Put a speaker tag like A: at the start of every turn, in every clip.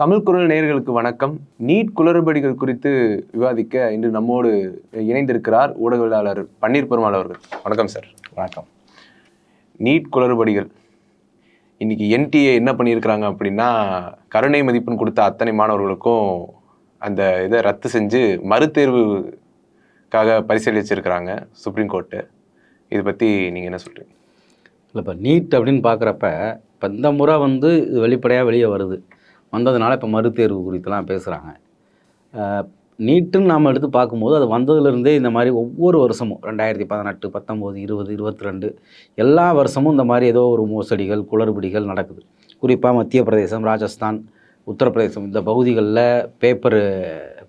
A: தமிழ் குரல் நேயர்களுக்கு வணக்கம். நீட் குளறுபடிகள் குறித்து விவாதிக்க இன்று நம்மோடு இணைந்திருக்கிறார் ஊடகவியலாளர் பன்னீர் பெருமாள் அவர்கள். வணக்கம் சார்.
B: வணக்கம்.
A: நீட் குளறுபடிகள். இன்னைக்கு என்டிஏ என்ன பண்ணியிருக்கிறாங்க அப்படின்னா கருணை மதிப்பெண் கொடுத்த அத்தனை மாணவர்களுக்கும் அந்த இதை ரத்து செஞ்சு மறுதேர்வுக்காக பரிசீலிச்சிருக்கிறாங்க சுப்ரீம் கோர்ட்டு இதை பற்றி நீங்கள் என்ன சொல்கிறீங்க
B: இல்லை இப்போ நீட் அப்படின்னு பார்க்குறப்ப இப்போ இந்த முறை வந்து இது வெளிப்படையாக வெளியே வருது. வந்ததுனால இப்போ மறுதேர்வு குறித்துலாம் பேசுகிறாங்க நீட்டுன்னு நாம் எடுத்து பார்க்கும்போது அது வந்ததுலேருந்தே இந்த மாதிரி ஒவ்வொரு வருஷமும் ரெண்டாயிரத்தி பதினெட்டு பத்தொம்போது இருபது இருபத்தி ரெண்டு எல்லா வருஷமும் இந்த மாதிரி ஏதோ ஒரு மோசடிகள் குளறுபடிகள் நடக்குது. குறிப்பாக மத்திய பிரதேசம் ராஜஸ்தான் உத்தரப்பிரதேசம் இந்த பகுதிகளில் பேப்பரு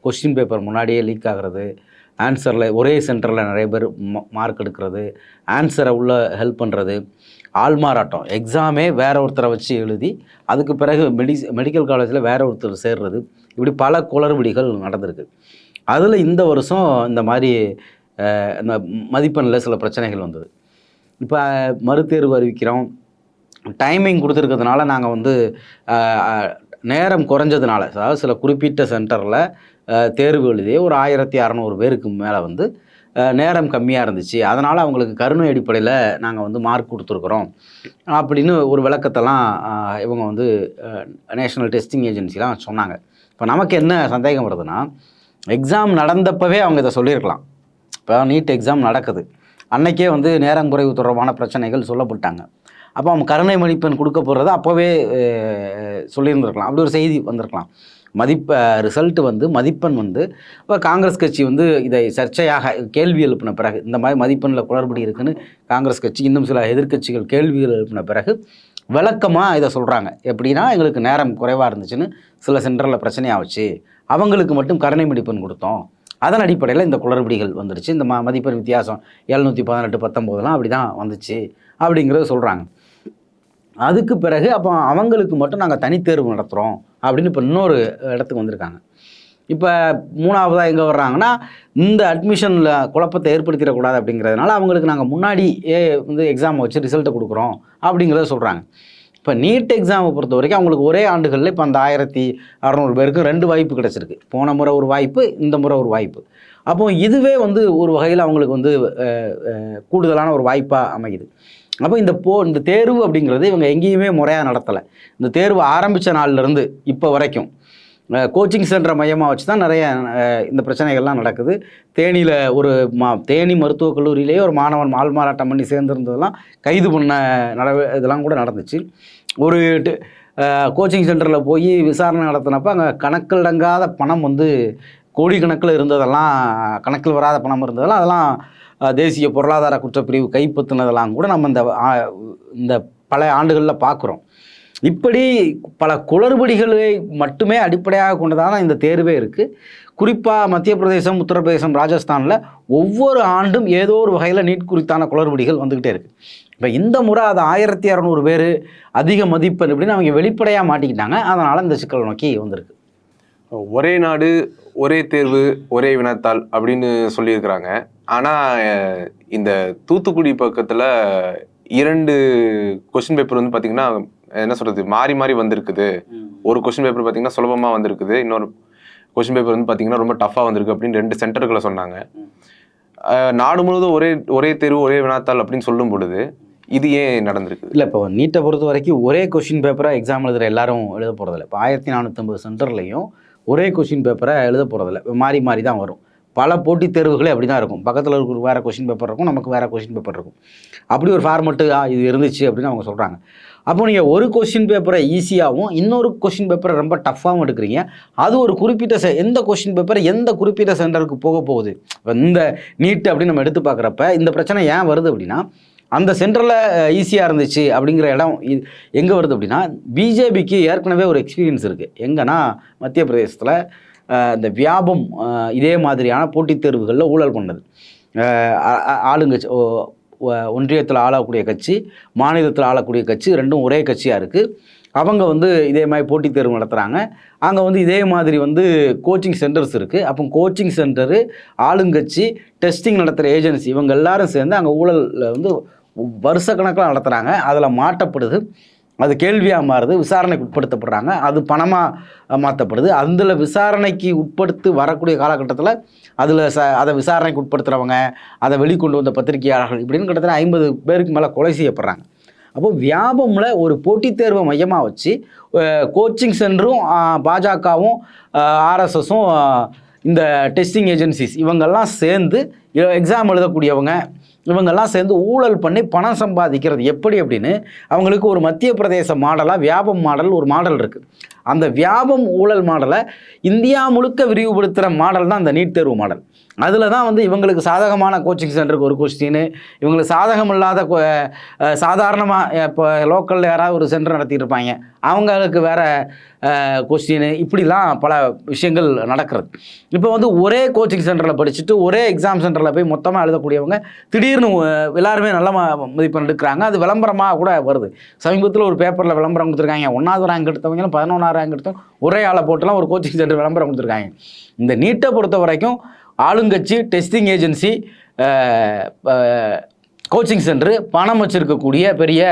B: கொஸ்டின் பேப்பர் முன்னாடியே லீக் ஆகிறது ஆன்சரில் ஒரே சென்டரில் நிறைய பேர் மார்க் எடுக்கிறது ஆன்சரை உள்ள ஹெல்ப் பண்ணுறது ஆள்மாறாட்டம். எக்ஸாமே வேற ஒருத்தரை வச்சு எழுதி அதுக்கு பிறகு மெடி மெடிக்கல் காலேஜில் வேற ஒருத்தர் சேர்றது. இப்படி பல குளறுபடிகள் நடந்திருக்கு. அதில் இந்த வருஷம் இந்த மாதிரி இந்த மதிப்பெண்ணில் சில பிரச்சனைகள் வந்தது. இப்போ மறுதேர்வு அறிவிக்கிறோம். டைமிங் கொடுத்துருக்கிறதுனால நாங்கள் வந்து நேரம் குறைஞ்சதுனால அதாவது சில குறிப்பிட்ட சென்டரில் தேர்வு எழுதி ஒரு ஆயிரத்தி அறநூறு பேருக்கு மேலே வந்து நேரம் கம்மியாக இருந்துச்சு. அதனால் அவங்களுக்கு கருணை அடிப்படையில் நாங்கள் வந்து மார்க் கொடுத்துருக்குறோம். அப்படின்னு ஒரு விளக்கத்தெல்லாம் இவங்க வந்து நேஷ்னல் டெஸ்டிங் ஏஜென்சிலாம் சொன்னாங்க. இப்போ நமக்கு என்ன சந்தேகம் வருதுன்னா எக்ஸாம் நடந்தப்பவே அவங்க இதை சொல்லியிருக்கலாம். இப்போ நீட் எக்ஸாம் நடக்குது. அன்னைக்கே வந்து நேரம் குறைவு தொடர்பான பிரச்சனைகள் சொல்லப்பட்டாங்க. அப்போ அவங்க கருணை மதிப்பெண் கொடுக்க போகிறத அப்போவே சொல்லியிருந்திருக்கலாம். அப்படி ஒரு செய்தி வந்திருக்கலாம். மதிப்ப ரிசல்ட் வந்து மதிப்பெண் வந்து இப்போ காங்கிரஸ் கட்சி வந்து இதை சர்ச்சையாக கேள்வி எழுப்பின பிறகு இந்த மாதிரி மதிப்பெண்ணில் குளறுபடி இருக்குன்னு காங்கிரஸ் கட்சி இன்னும் சில எதிர்க்கட்சிகள் கேள்விகள் எழுப்பின பிறகு விளக்கமாக இதை சொல்கிறாங்க எப்படின்னா எங்களுக்கு நேரம் குறைவாக இருந்துச்சுன்னு சில சென்டரில் பிரச்சனையாகச்சு அவங்களுக்கு மட்டும் கருணை மதிப்பெண் கொடுத்தோம். அதன் அடிப்படையில் இந்த குளறுபடிகள் வந்துடுச்சு இந்த ம மதிப்பெண் வித்தியாசம் எழுநூற்றி பதினெட்டு பத்தொம்போதெல்லாம் அப்படி தான் வந்துச்சு அப்படிங்கிறத சொல்கிறாங்க அதுக்கு பிறகு அப்போ அவங்களுக்கு மட்டும் நாங்கள் தனித்தேர்வு நடத்துகிறோம் அப்படின்னு இப்போ இன்னொரு இடத்துக்கு வந்திருக்காங்க. இப்போ மூணாவதாக எங்கே வர்றாங்கன்னா இந்த அட்மிஷனில் குழப்பத்தை ஏற்படுத்திடக்கூடாது அப்படிங்கிறதுனால அவங்களுக்கு நாங்கள் முன்னாடியே ஏ வந்து எக்ஸாம் வச்சு ரிசல்ட்டை கொடுக்குறோம் அப்படிங்கிறத சொல்கிறாங்க இப்போ நீட் எக்ஸாமை பொறுத்த வரைக்கும் அவங்களுக்கு ஒரே ஆண்டுகளில் இப்போ அந்த ஆயிரத்தி அறநூறு பேருக்கு ரெண்டு வாய்ப்பு கிடச்சிருக்கு. போன முறை ஒரு வாய்ப்பு இந்த முறை ஒரு வாய்ப்பு. அப்போது இதுவே வந்து ஒரு வகையில் அவங்களுக்கு வந்து கூடுதலான ஒரு வாய்ப்பாக அமையுது. அப்போ இந்த போ இந்த தேர்வு அப்படிங்கிறது இவங்க எங்கேயுமே முறையாக நடத்தலை. இந்த தேர்வு ஆரம்பித்த நாள்லேருந்து இப்போ வரைக்கும். கோச்சிங் சென்டரை மையமாக வச்சு தான் நிறைய இந்த பிரச்சனைகள்லாம் நடக்குது. தேனியில் ஒரு மா தேனி மருத்துவக் கல்லூரியிலேயே ஒரு மாணவன் மால் மாறாட்டம் பண்ணி சேர்ந்துருந்ததெல்லாம் கைது பண்ண நடவ இதெல்லாம் கூட நடந்துச்சு. ஒரு கோச்சிங் சென்டரில் போய் விசாரணை நடத்தினப்போ அங்கே கணக்கிலடங்காத பணம் வந்து கோடிக்கணக்கில் இருந்ததெல்லாம் கணக்கில் வராத பணம் இருந்ததெல்லாம் அதெல்லாம் தேசிய பொருளாதார குற்றப்பிரிவு கைப்பற்றினதெல்லாம் கூட நம்ம இந்த இந்த பல ஆண்டுகளில் பார்க்குறோம். இப்படி பல குளறுபடிகளை மட்டுமே அடிப்படையாக கொண்டதான இந்த தேர்வே இருக்குது. குறிப்பாக மத்திய பிரதேசம் உத்தரப்பிரதேசம் ராஜஸ்தானில் ஒவ்வொரு ஆண்டும் ஏதோ ஒரு வகையில் நீட் குறித்தான குளறுபடிகள் வந்துக்கிட்டே இருக்குது. இப்போ இந்த முறை அது ஆயிரத்தி இரநூறு பேர் அதிக மதிப்பெண் அப்படின்னு அவங்க வெளிப்படையாக மாட்டிக்கிட்டாங்க. அதனால் இந்த சிக்கல் நோக்கி வந்திருக்கு.
A: ஒரே நாடு ஒரே தேர்வு ஒரே வினாத்தாள் அப்படின்னு சொல்லியிருக்கிறாங்க. ஆனால் இந்த தூத்துக்குடி பக்கத்தில் இரண்டு கொஸ்டின் பேப்பர் வந்து பார்த்தீங்கன்னா என்ன சொல்கிறது மாறி மாறி வந்திருக்குது. ஒரு கொஸ்டின் பேப்பர் பார்த்தீங்கன்னா சுலபமாக வந்திருக்குது. இன்னொரு கொஸ்டின் பேப்பர் வந்து பார்த்தீங்கன்னா ரொம்ப டஃப்பாக வந்திருக்கு அப்படின்னு ரெண்டு சென்டர்களை சொன்னாங்க. நாடு முழுவதும் ஒரே ஒரே தேர்வு ஒரே வினாத்தாள் அப்படின்னு சொல்லும் பொழுது இது ஏன் நடந்திருக்கு?
B: இல்லை இப்போ நீட்டை பொறுத்த வரைக்கும் ஒரே கொஷின் பேப்பரை எக்ஸாம் எழுதுகிற எல்லாரும் எழுத போகிறதில்ல இப்போ ஆயிரத்தி நானூற்றம்பது சென்டர்லையும் ஒரே கொஷின் பேப்பரை எழுத போகிறதில்ல மாறி மாறி தான் வரும். பல போட்டித் தேர்வுகளே அப்படி தான் இருக்கும். பக்கத்தில் இருக்கிற வேறு கொஷின் பேப்பர் இருக்கும் நமக்கு வேறு கொஷின் பேப்பர் இருக்கும். அப்படி ஒரு ஃபார்மெட்டு இது இருந்துச்சு அப்படின்னு அவங்க சொல்கிறாங்க அப்போ நீங்கள் ஒரு கொஷின் பேப்பரை ஈஸியாகவும் இன்னொரு கொஷின் பேப்பரை ரொம்ப டஃப்பாகவும் எடுக்கிறீங்க. அது ஒரு குறிப்பிட்ட செ எந்த கொஷின் பேப்பர் எந்த குறிப்பிட்ட சென்டருக்கு போக போகுது? இந்த நீட் அப்படின்னு நம்ம எடுத்து பார்க்குறப்ப இந்த பிரச்சனை ஏன் வருது அப்படின்னா அந்த சென்டரில் ஈஸியாக இருந்துச்சு அப்படிங்கிற இடம் எங்கே வருது அப்படின்னா பிஜேபிக்கு ஏற்கனவே ஒரு எக்ஸ்பீரியன்ஸ் இருக்குது எங்கன்னா மத்திய பிரதேசத்தில் இந்த வியாபம் இதே மாதிரியான போட்டித் தேர்வுகளில் ஊழல் பண்ணது. ஆளுங்கட்சி ஒன்றியத்தில் ஆளக்கூடிய கட்சி மாநிலத்தில் ஆளக்கூடிய கட்சி ரெண்டும் ஒரே கட்சியாக இருக்குது அவங்க வந்து இதே மாதிரி போட்டித் தேர்வு நடத்துகிறாங்க அங்கே வந்து இதே மாதிரி வந்து கோச்சிங் சென்டர்ஸ் இருக்குது அப்போ கோச்சிங் சென்டரு ஆளுங்கட்சி டெஸ்டிங் நடத்துகிற ஏஜென்சி இவங்க எல்லாரும் சேர்ந்து அங்கே ஊழலில் வந்து வருஷக்கணக்கில் நடத்துகிறாங்க அதில் மாட்டப்படுது அது கேள்வியாக மாறுது. விசாரணைக்கு உட்படுத்தப்படுறாங்க. அது பணமாக மாற்றப்படுது. அதில் விசாரணைக்கு உட்படுத்தி வரக்கூடிய காலகட்டத்தில் அதில் ச அதை விசாரணைக்கு உட்படுத்துகிறவங்க அதை வெளிக்கொண்டு வந்த பத்திரிகையாளர்கள் இப்படின்னு கிட்டத்தட்ட ஐம்பது பேருக்கு மேலே கொலை செய்யப்படுறாங்க. அப்போ வியாபமில் ஒரு போட்டித் தேர்வை மையமாக வச்சு கோச்சிங் சென்டரும் பாஜகவும் ஆர்எஸ்எஸும் இந்த டெஸ்டிங் ஏஜென்சிஸ் இவங்கெல்லாம் சேர்ந்து எக்ஸாம் எழுதக்கூடியவங்க இவங்கெல்லாம் சேர்ந்து ஊழல் பண்ணி பணம் சம்பாதிக்கிறது. எப்படி அப்படின்னு? அவங்களுக்கு ஒரு மத்திய பிரதேச மாடலாக வியாபம் மாடல் ஒரு மாடல் இருக்குது அந்த வியாபம் ஊழல் மாடலை இந்தியா முழுக்க விரிவுபடுத்துகிற மாடல் தான் அந்த நீட் தேர்வு மாடல். அதில் தான் வந்து இவங்களுக்கு சாதகமான கோச்சிங் சென்டருக்கு ஒரு கொஸ்டின் இவங்களுக்கு சாதகம் இல்லாத சாதாரணமாக இப்போ லோக்கலில் யாராவது ஒரு சென்டர் நடத்திட்டு இருப்பாங்க அவங்களுக்கு வேறு கொஸ்டின் இப்படிலாம் பல விஷயங்கள் நடக்கிறது. இப்போ வந்து ஒரே கோச்சிங் சென்டரில் படிச்சுட்டு ஒரே எக்ஸாம் சென்டரில் போய் மொத்தமாக எழுதக்கூடியவங்க திடீர்னு எல்லாருமே நல்ல ம- மதிப்பெண் எடுக்கிறாங்க. அது விளம்பரமாக கூட வருது. சமீபத்தில் ஒரு பேப்பரில் விளம்பரம் கொடுத்துருக்காங்க. ஒன்றாவது ரேங்க் எடுத்தவங்களும் பதினொன்றாவது ரேங்க் எடுத்தோம் ஒரே ஆளை போட்டுலாம் ஒரு கோச்சிங் சென்டர் விளம்பரம் கொடுத்துருக்காங்க. இந்த நீட்டை பொறுத்த வரைக்கும் ஆளுங்கட்சி டெஸ்டிங் ஏஜென்சி கோச்சிங் சென்டரு பணம் வச்சிருக்கக்கூடிய பெரிய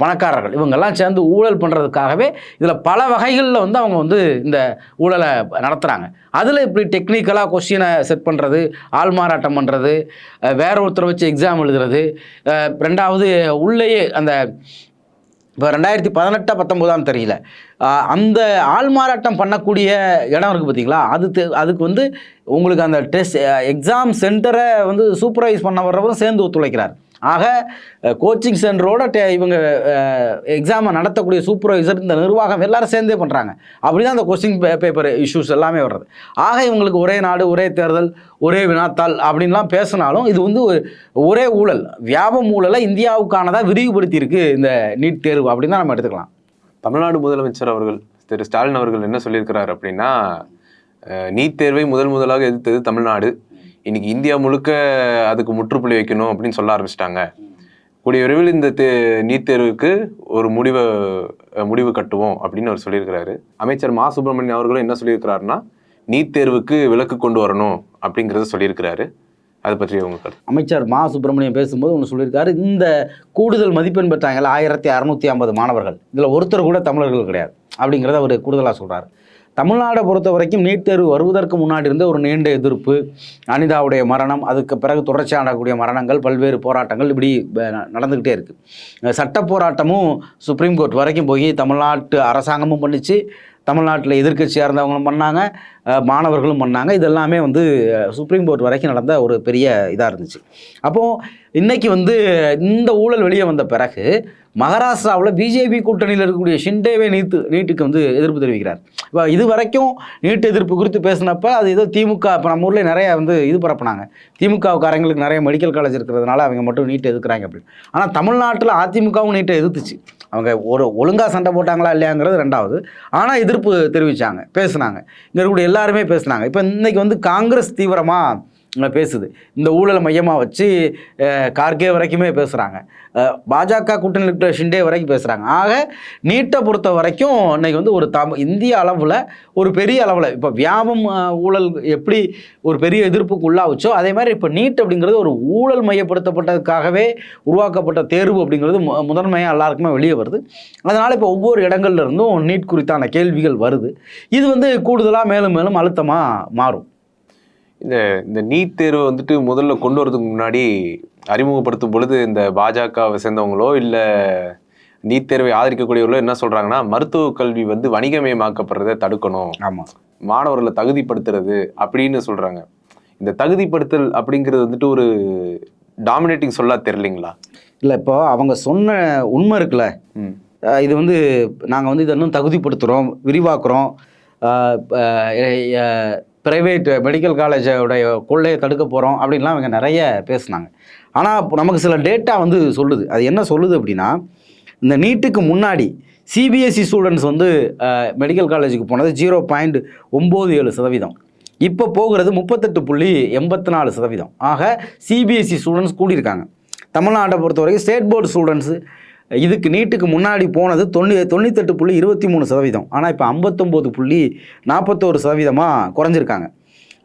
B: பணக்காரர்கள். இவங்கெல்லாம் சேர்ந்து ஊழல் பண்ணுறதுக்காகவே இதில் பல வகைகளில் வந்து அவங்க வந்து இந்த ஊழலை நடத்துகிறாங்க அதில் இப்படி டெக்னிக்கலாக கொஸ்டினை செட் பண்ணுறது ஆள்மாறாட்டம் பண்ணுறது வேற ஒருத்தரை வச்சு எக்ஸாம் எழுதுறது ரெண்டாவது உள்ளேயே அந்த இப்போ ரெண்டாயிரத்தி பதினெட்டா பத்தொம்போதாம் தெரியல அந்த ஆள்மாறாட்டம் பண்ணக்கூடிய இடம் இருக்குது பார்த்தீங்களா அது அதுக்கு வந்து உங்களுக்கு அந்த டெஸ்ட் எக்ஸாம் சென்டரை வந்து சூப்பர்வைஸ் பண்ண வர்றவரும் சேர்ந்து ஒத்துழைக்கிறார். ஆக கோச்சிங் சென்டரோட டே இவங்க எக்ஸாமை நடத்தக்கூடிய சூப்பர்வைசர் இந்த நிர்வாகம் எல்லாரும் சேர்ந்தே பண்ணுறாங்க அப்படி தான் அந்த கொஸ்டின் பேப்பர் இஷ்யூஸ் எல்லாமே வர்றது. ஆக இவங்களுக்கு ஒரே நாடு ஒரே தேர்தல் ஒரே வினாத்தாள் அப்படின்லாம் பேசினாலும் இது வந்து ஒரு- ஒரே ஊழல். வியாபம் ஊழலை இந்தியாவுக்கானதாக விரிவுபடுத்தியிருக்கு இந்த நீட் தேர்வு அப்படின்னு தான் நம்ம எடுத்துக்கலாம்.
A: தமிழ்நாடு முதலமைச்சர் அவர்கள் திரு ஸ்டாலின் அவர்கள் என்ன சொல்லியிருக்கிறார் அப்படின்னா நீட் தேர்வை முதல் முதலாக எதிர்த்தது தமிழ்நாடு. இன்னைக்கு இந்தியா முழுக்க அதுக்கு முற்றுப்புள்ளி வைக்கணும் அப்படின்னு சொல்ல ஆரம்பிச்சிட்டாங்க. கூடிய விரைவில் இந்த தே நீட் தேர்வுக்கு ஒரு முடிவை முடிவு கட்டுவோம் அப்படின்னு அவர் சொல்லியிருக்கிறாரு. அமைச்சர் மா. சுப்பிரமணியன் அவர்களும் என்ன சொல்லியிருக்கிறாருன்னா நீட் தேர்வுக்கு விலக்கு கொண்டு வரணும் அப்படிங்கிறத சொல்லியிருக்கிறாரு. அதை பற்றி உங்க கருத்து?
B: அமைச்சர் மா. சுப்பிரமணியம் பேசும்போது ஒன்று சொல்லியிருக்காரு. இந்த கூடுதல் மதிப்பெண் பெற்றாங்கல்ல ஆயிரத்தி அறநூற்றி ஐம்பது மாணவர்கள். இதில் ஒருத்தர் கூட தமிழர்கள் கிடையாது அப்படிங்கிறத அவர் கூடுதலாக சொல்கிறார் தமிழ்நாடை பொறுத்த வரைக்கும் நீட் தேர்வு வருவதற்கு முன்னாடி இருந்த ஒரு நீண்ட எதிர்ப்பு அனிதாவுடைய மரணம் அதுக்கு பிறகு தொடர்ச்சியாகக்கூடிய மரணங்கள் பல்வேறு போராட்டங்கள் இப்படி ந- நடந்துக்கிட்டே இருக்குது சட்ட போராட்டமும் சுப்ரீம் கோர்ட் வரைக்கும் போய் தமிழ்நாட்டு அரசாங்கமும் பண்ணிச்சு தமிழ்நாட்டில் எதிர்கட்சியாக இருந்தவங்களும் பண்ணாங்க மாணவர்களும் பண்ணாங்க. இதெல்லாமே வந்து சுப்ரீம் கோர்ட் வரைக்கும் நடந்த ஒரு பெரிய இதாக இருந்துச்சு. அப்போது இன்றைக்கி வந்து இந்த ஊழல் வெளியே வந்த பிறகு மகாராஷ்டிராவில் பிஜேபி கூட்டணியில் இருக்கக்கூடிய ஷிண்டேவே நீட்டு நீட்டுக்கு வந்து எதிர்ப்பு தெரிவிக்கிறார். இப்போ இது வரைக்கும் நீட்டு எதிர்ப்பு குறித்து பேசினப்ப அது ஏதோ திமுக இப்போ நம்ம ஊரில் நிறைய வந்து இது பரப்புனாங்க. திமுகவுக்காரங்களுக்கு நிறைய மெடிக்கல் காலேஜ் இருக்கிறதுனால அவங்க மட்டும் நீட்டு எதிர்க்கிறாங்க அப்படின்னு. ஆனால் தமிழ்நாட்டில் அதிமுகவும் நீட்டை எதிர்த்துச்சு. அவங்க ஒரு ஒழுங்காக சண்டை போட்டாங்களா இல்லையாங்கிறது ரெண்டாவது. ஆனால் எதிர்ப்பு தெரிவித்தாங்க பேசுனாங்க. இங்கே இருக்கக்கூடிய எல்லாருமே பேசுனாங்க. இப்போ இன்றைக்கி வந்து காங்கிரஸ் தீவிரமாக பேசுது. இந்த ஊழலை மையமாக வச்சு கார்கே வரைக்குமே பேசுகிறாங்க பாஜக கூட்டணி இருக்கிற ஷிண்டே வரைக்கும் பேசுகிறாங்க ஆக நீட்டை பொறுத்த வரைக்கும் இன்றைக்கி வந்து ஒரு தம் இந்திய அளவில் ஒரு பெரிய அளவில் இப்போ வியாபம் ஊழல் எப்படி ஒரு பெரிய எதிர்ப்புக்கு உள்ளாவுச்சோ அதே மாதிரி இப்போ நீட் அப்படிங்கிறது ஒரு ஊழல் மையப்படுத்தப்பட்டதுக்காகவே உருவாக்கப்பட்ட தேர்வு அப்படிங்கிறது முதன்மையாக எல்லாருக்குமே வெளியே வருது. அதனால் இப்போ ஒவ்வொரு இடங்கள்ல இருந்தும் நீட் குறித்தான கேள்விகள் வருது. இது வந்து கூடுதலாக மேலும் மேலும் அழுத்தமாக மாறும்.
A: இந்த இந்த நீட் தேர்வை வந்துட்டு முதல்ல கொண்டு வரதுக்கு முன்னாடி அறிமுகப்படுத்தும் பொழுது இந்த பாஜகவை சேர்ந்தவங்களோ இல்லை நீட் தேர்வை ஆதரிக்கக்கூடியவர்களோ என்ன சொல்றாங்கன்னா மருத்துவ கல்வி வந்து வணிகமயமாக்கப்படுறதை தடுக்கணும்.
B: ஆமாம்
A: மாணவர்களை தகுதிப்படுத்துறது அப்படின்னு சொல்றாங்க. இந்த தகுதிப்படுத்தல் அப்படிங்கிறது வந்துட்டு ஒரு டாமினேட்டிங் சொல்லா தெரியலைங்களா?
B: இல்லை இப்போ அவங்க சொன்ன உண்மை இருக்குல்ல. இது வந்து நாங்கள் வந்து இதை இன்னும் தகுதிப்படுத்துகிறோம் விரிவாக்குறோம். ப்ரைவேட் மெடிக்கல் காலேஜோடைய கொள்ளையை தடுக்க போகிறோம் அப்படின்லாம் அவங்க நிறைய பேசுனாங்க. ஆனால் இப்போ நமக்கு சில டேட்டா வந்து சொல்லுது. அது என்ன சொல்லுது அப்படின்னா இந்த நீட்டுக்கு முன்னாடி சிபிஎஸ்சி ஸ்டூடெண்ட்ஸ் வந்து மெடிக்கல் காலேஜுக்கு போனது ஜீரோ பாயிண்ட் ஒம்பது ஏழு சதவீதம். இப்போ போகிறது முப்பத்தெட்டு புள்ளி எண்பத்தி நாலு சதவீதம். ஆக சிபிஎஸ்சி ஸ்டூடெண்ட்ஸ் கூடியிருக்காங்க. தமிழ்நாட்டை பொறுத்த வரைக்கும் ஸ்டேட் போர்டு ஸ்டூடெண்ட்ஸு இதுக்கு நீட்டுக்கு முன்னாடி போனது தொண்ணூ தொண்ணூத்தெட்டு புள்ளி இருபத்தி மூணு சதவீதம். ஆனால் இப்போ ஐம்பத்தொம்போது புள்ளி நாற்பத்தோரு சதவீதமாக குறைஞ்சிருக்காங்க.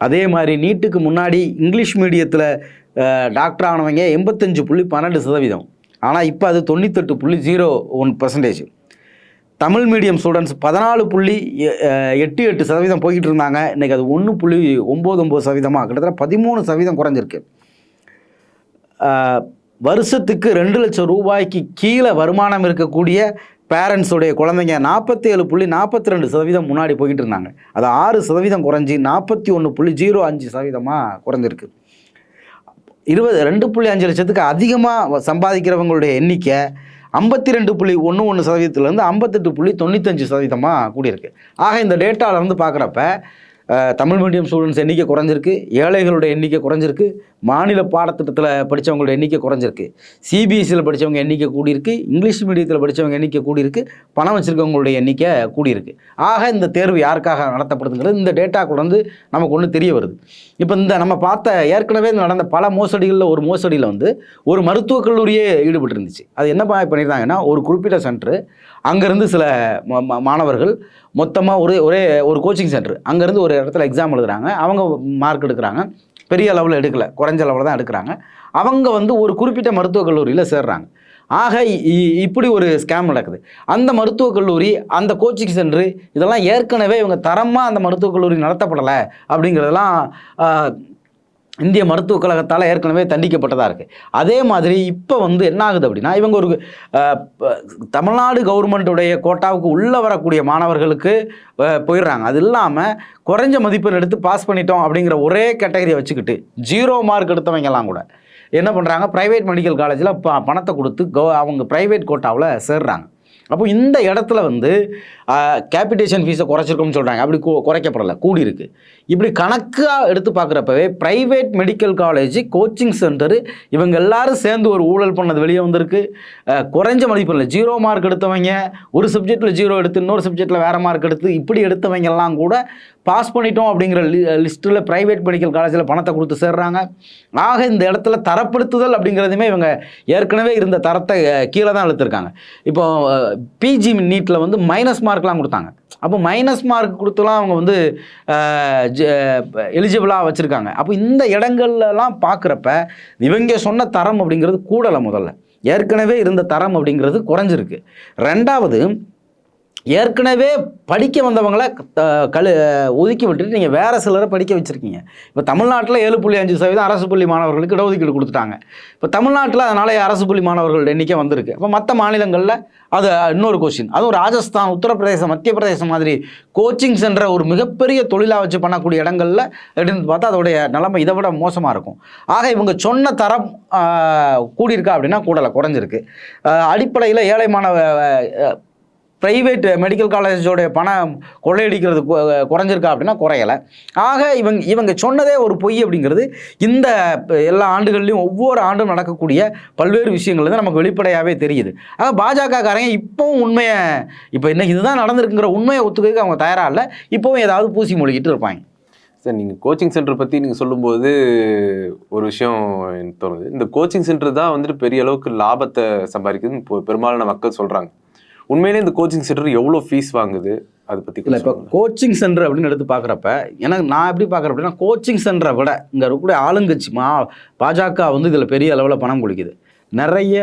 B: அதே மாதிரி நீட்டுக்கு முன்னாடி இங்கிலீஷ் மீடியத்தில் டாக்டர் ஆனவங்க எண்பத்தஞ்சு புள்ளி பன்னெண்டு சதவீதம். ஆனால் இப்போ அது தொண்ணூத்தெட்டு புள்ளி zero one percentage Tamil medium students பதினாலு புள்ளி எட்டு எட்டு சதவீதம் போய்கிட்டு இருந்தாங்க. இன்றைக்கி அது ஒன்று புள்ளி ஒம்பது ஒம்பது சதவீதமாக கிட்டத்தட்ட பதிமூணு சதவீதம் குறைஞ்சிருக்கு. வருஷத்துக்கு ரெண்டு லட்சம் ரூபாய்க்கு கீழே வருமானம் இருக்கக்கூடிய பேரண்ட்ஸுடைய குழந்தைங்க நாற்பத்தி ஏழு புள்ளி நாற்பத்தி ரெண்டு சதவீதம் முன்னாடி போய்கிட்டு இருந்தாங்க அது ஆறு சதவீதம் குறைஞ்சி நாற்பத்தி ஒன்று புள்ளி ஜீரோ அஞ்சு சதவீதமாக குறைஞ்சிருக்கு. இருபது ரெண்டு புள்ளி அஞ்சு லட்சத்துக்கு அதிகமாக சம்பாதிக்கிறவங்களுடைய எண்ணிக்கை ஐம்பத்தி ரெண்டு புள்ளி ஒன்று ஒன்று சதவீதத்துலேருந்து ஐம்பத்தெட்டு புள்ளி தொண்ணூத்தஞ்சு சதவீதமாக கூடியிருக்கு. ஆக இந்த டேட்டாவில் வந்து பார்க்குறப்ப தமிழ் மீடியம் ஸ்டூடெண்ட்ஸ் எண்ணிக்கை குறைஞ்சிருக்கு. ஏழைகளுடைய எண்ணிக்கை குறைஞ்சிருக்கு. மாநில பாடத்திட்டத்தில் படித்தவங்களோட எண்ணிக்கை குறைஞ்சிருக்கு. சிபிஎஸ்சியில் படித்தவங்க எண்ணிக்கை கூடியிருக்கு. இங்கிலீஷ் மீடியத்தில் படித்தவங்க எண்ணிக்கை கூடியிருக்கு. பணம் வச்சுருக்கவங்களுடைய எண்ணிக்கை கூடியிருக்கு. ஆக இந்த தேர்வு யாருக்காக நடத்தப்படுதுங்கிறது இந்த டேட்டா வந்து நமக்கு ஒன்று தெரிய வருது. இப்போ இந்த நம்ம பார்த்த ஏற்கனவே நடந்த பல மோசடிகளில் ஒரு மோசடியில் வந்து ஒரு மருத்துவக் கல்லூரியே ஈடுபட்டு இருந்துச்சு அது என்ன பா- பண்ணியிருந்தாங்கன்னா ஒரு குறிப்பிட்ட சென்டர் அங்கேருந்து சில மாணவர்கள் மொத்தமாக ஒரு ஒரே ஒரு கோச்சிங் சென்டர் அங்கேருந்து ஒரு இடத்துல எக்ஸாம் எழுதுகிறாங்க அவங்க மார்க் எடுக்கிறாங்க. பெரிய லெவலில் எடுக்கல. குறைஞ்ச லெவலில் தான் எடுக்கிறாங்க. அவங்க வந்து ஒரு குறிப்பிட்ட மருத்துவக் கல்லூரியில் சேர்றாங்க. ஆக இ- இ- இப்படி ஒரு ஸ்கேம் நடக்குது. அந்த மருத்துவக் கல்லூரி அந்த கோச்சிங் சென்ட்ரு இதெல்லாம் ஏற்கனவே இவங்க தரமாக அந்த மருத்துவக் கல்லூரி நடத்தப்படலை அப்படிங்கிறதெல்லாம் இந்திய மருத்துவக் கழகத்தால் ஏற்கனவே தண்டிக்கப்பட்டதாக இருக்குது அதே மாதிரி இப்போ வந்து என்ன ஆகுது அப்படின்னா இவங்க ஒரு தமிழ்நாடு கவர்மெண்ட்டுடைய கோட்டாவுக்கு உள்ளே வரக்கூடிய மாணவர்களுக்கு போயிடுறாங்க. அது இல்லாமல் குறைஞ்ச மதிப்பெண் எடுத்து பாஸ் பண்ணிட்டோம் அப்படிங்கிற ஒரே கேட்டகரியை வச்சுக்கிட்டு ஜீரோ மார்க் எடுத்தவங்கலாம் கூட என்ன பண்ணுறாங்க ப்ரைவேட் மெடிக்கல் காலேஜில் ப பணத்தை கொடுத்து கோ அவங்க ப்ரைவேட் கோட்டாவில் சேர்றாங்க. அப்போ இந்த இடத்துல வந்து கேபிட்டேஷன் ஃபீஸை குறைச்சிருக்கோம்னு சொல்கிறாங்க அப்படி கு- குறைக்கப்படலை கூடியிருக்கு. இப்படி கணக்காக எடுத்து பார்க்குறப்பவே private medical college coaching centre இவங்க எல்லாரும் சேர்ந்து ஒரு ஊழல் பண்ணது வெளியே வந்திருக்கு. குறைஞ்ச மதிப்பெண்ணில் ஜீரோ மார்க் எடுத்தவங்க ஒரு சப்ஜெக்டில் ஜீரோ எடுத்து இன்னொரு சப்ஜெக்டில் வேறு மார்க் எடுத்து இப்படி எடுத்தவங்க எல்லாம் கூட பாஸ் பண்ணிட்டோம் அப்படிங்கிற லி லிஸ்ட்டில் ப்ரைவேட் மெடிக்கல் காலேஜில் பணத்தை கொடுத்து சேர்றாங்க. ஆக இந்த இடத்துல தரப்படுத்துதல் அப்படிங்கிறதுமே இவங்க ஏற்கனவே இருந்த தரத்தை கீழே தான் இழுத்துருக்காங்க. இப்போ பிஜி நீட்டில் வந்து மைனஸ் மார்க்லாம் கொடுத்தாங்க. அப்போ மைனஸ் மார்க் கொடுத்துலாம் அவங்க வந்து எலிஜிபிளாக வச்சுருக்காங்க. அப்போ இந்த இடங்கள்லாம் பார்க்குறப்ப இவங்க சொன்ன தரம் அப்படிங்கிறது கூடலை முதல்ல. ஏற்கனவே இருந்த தரம் அப்படிங்கிறது குறைஞ்சிருக்கு. ரெண்டாவது ஏற்கனவே படிக்க வந்தவங்களை கழு ஒதுக்கி விட்டுட்டு நீங்கள் வேறு சிலரை படிக்க வச்சுருக்கீங்க. இப்போ தமிழ்நாட்டில் ஏழு புள்ளி அஞ்சு சதவீதம் அரசு பள்ளி மாணவர்களுக்கு இடஒதுக்கீடு கொடுத்துட்டாங்க. இப்போ தமிழ்நாட்டில் அதனால் அரசு பள்ளி மாணவர்கள் எண்ணிக்கை வந்திருக்கு. இப்போ மற்ற மாநிலங்களில் அது இன்னொரு கொஸ்டின் அதுவும் ராஜஸ்தான் உத்தரப்பிரதேசம் மத்திய பிரதேசம் மாதிரி கோச்சிங் சென்ற ஒரு மிகப்பெரிய தொழிலாக வச்சு பண்ணக்கூடிய இடங்களில் அப்படின்னு பார்த்தா அதோடைய நிலைமை இதை விட மோசமாக இருக்கும். ஆக இவங்க சொன்ன தரம் கூடியிருக்கா அப்படின்னா கூடலை குறைஞ்சிருக்கு. அடிப்படையில் ஏழை மாணவ ப்ரைவேட் மெடிக்கல் காலேஜோடைய பணம் கொள்ளையடிக்கிறது குறைஞ்சிருக்கா அப்படின்னா குறையலை. ஆக இவங்க இவங்க சொன்னதே ஒரு பொய் அப்படிங்கிறது இந்த எல்லா ஆண்டுகள்லையும் ஒவ்வொரு ஆண்டும் நடக்கக்கூடிய பல்வேறு விஷயங்கள் வந்து நமக்கு வெளிப்படையாகவே தெரியுது. ஆக பாஜகக்காரங்க இப்போவும் உண்மையை இப்போ என்ன இதுதான் நடந்திருக்குங்கிற உண்மையை ஒத்துக்க அவங்க தயாராக இல்லை. இப்போவும் ஏதாவது பூசி மொழிகிட்டு இருப்பாங்க.
A: சார் நீங்கள் கோச்சிங் சென்டர் பற்றி நீங்கள் சொல்லும்போது ஒரு விஷயம் எனக்கு தோணுது. இந்த கோச்சிங் சென்டர் தான் வந்துட்டு பெரிய அளவுக்கு லாபத்தை சம்பாதிக்குதுன்னு இப்போ பெரும்பாலான மக்கள் சொல்கிறாங்க உண்மையிலே இந்த கோச்சிங் சென்டர் எவ்வளோ ஃபீஸ் வாங்குது? அதை பற்றி
B: இல்லை இப்போ கோச்சிங் சென்டர் அப்படின்னு எடுத்து பார்க்குறப்ப எனக்கு நான் எப்படி பார்க்குறேன் அப்படின்னா கோச்சிங் சென்டரை விட இங்கே இருக்கக்கூடிய ஆளுங்கட்சி மா பாஜக வந்து இதில் பெரிய அளவில் பணம் குளிக்குது நிறைய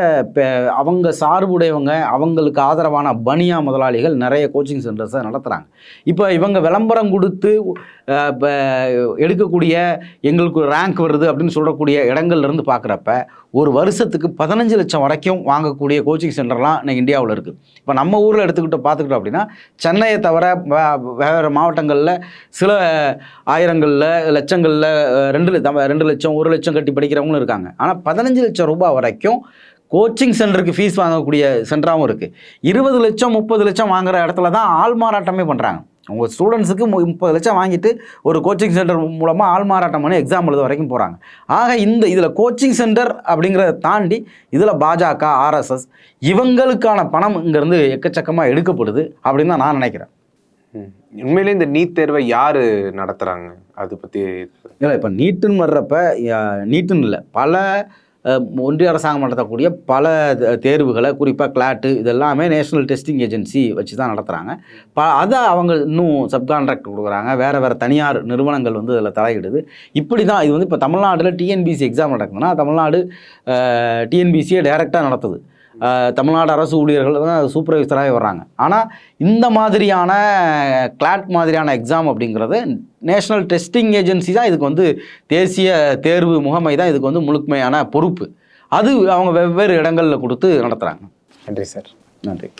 B: அவங்க சார்புடையவங்க அவங்களுக்கு ஆதரவான பனியா முதலாளிகள் நிறைய கோச்சிங் சென்டர்ஸை நடத்துகிறாங்க இப்போ இவங்க விளம்பரம் கொடுத்து எடுக்கக்கூடிய எங்களுக்கு ரேங்க் வருது அப்படின்னு சொல்லக்கூடிய இடங்கள்லேருந்து பார்க்குறப்ப ஒரு வருஷத்துக்கு பதினஞ்சு லட்சம் வரைக்கும் வாங்கக்கூடிய கோச்சிங் சென்டர்லாம் இன்னைக்கு இந்தியாவில் இருக்குது இப்போ நம்ம ஊரில் எடுத்துக்கிட்டு பார்த்துக்கிட்டோம் அப்படின்னா சென்னையை தவிர வே- வேறு மாவட்டங்களில் சில ஆயிரங்களில் லட்சங்களில் ரெண்டு லட்சம் ரெண்டு லட்சம் ஒரு லட்சம் கட்டி படிக்கிறவங்களும் இருக்காங்க. ஆனால் பதினஞ்சு லட்சம் ரூபாய் வரைக்கும் கோச்சிங் சென்டருக்கு ஃபீஸ் வாங்கக்கூடிய சென்டராகவும் இருக்குது இருபது லட்சம் முப்பது லட்சம் வாங்குகிற இடத்துல தான் ஆள் மாறாட்டமே பண்ணுறாங்க உங்கள் ஸ்டூடெண்ட்ஸுக்கு முப்பது லட்சம் வாங்கிட்டு ஒரு கோச்சிங் சென்டர் மூலமாக ஆள் மாறாட்டம் பண்ணி எக்ஸாம் எழுத வரைக்கும் போகிறாங்க ஆக இந்த இதில் கோச்சிங் சென்டர் அப்படிங்கிறத தாண்டி இதில் பாஜக ஆர்எஸ்எஸ் இவங்களுக்கான பணம் இங்கேருந்து எக்கச்சக்கமாக எடுக்கப்படுது அப்படின்னு தான் நான் நினைக்கிறேன்.
A: உண்மையிலே இந்த நீட் தேர்வை யார் நடத்துகிறாங்க அதை பற்றி
B: இல்லை இப்போ நீட்டுன்னு வர்றப்ப நீட்டுன்னு இல்லை. பல ஒன்றிய அரசாங்கம் நடத்தக்கூடிய பல தேர்வுகளை குறிப்பாக கிளாட்டு இதெல்லாமே நேஷனல் டெஸ்டிங் ஏஜென்சி வச்சு தான் நடத்துகிறாங்க ப அதை அவங்க இன்னும் சப்கான்ட்ராக்ட் கொடுக்குறாங்க. வேறு வேறு தனியார் நிறுவனங்கள் வந்து அதில் தலையிடுது. இப்படி தான் இது வந்து இப்போ தமிழ்நாட்டில் டிஎன்பிசி எக்ஸாம் நடக்குதுன்னா தமிழ்நாடு டிஎன்பிசியை டைரெக்டாக நடத்துது. தமிழ்நாடு அரசு ஊழியர்கள் தான் சூப்பர்வைசராகவே வர்றாங்க. ஆனால் இந்த மாதிரியான கிளாட் மாதிரியான எக்ஸாம் அப்படிங்கிறது நேஷனல் டெஸ்டிங் ஏஜென்சி தான் இதுக்கு வந்து தேசிய தேர்வு முகமை தான் இதுக்கு வந்து முழுமையான பொறுப்பு. அது அவங்க வெவ்வேறு இடங்களில் கொடுத்து நடத்துகிறாங்க
A: நன்றி சார்.
B: நன்றி.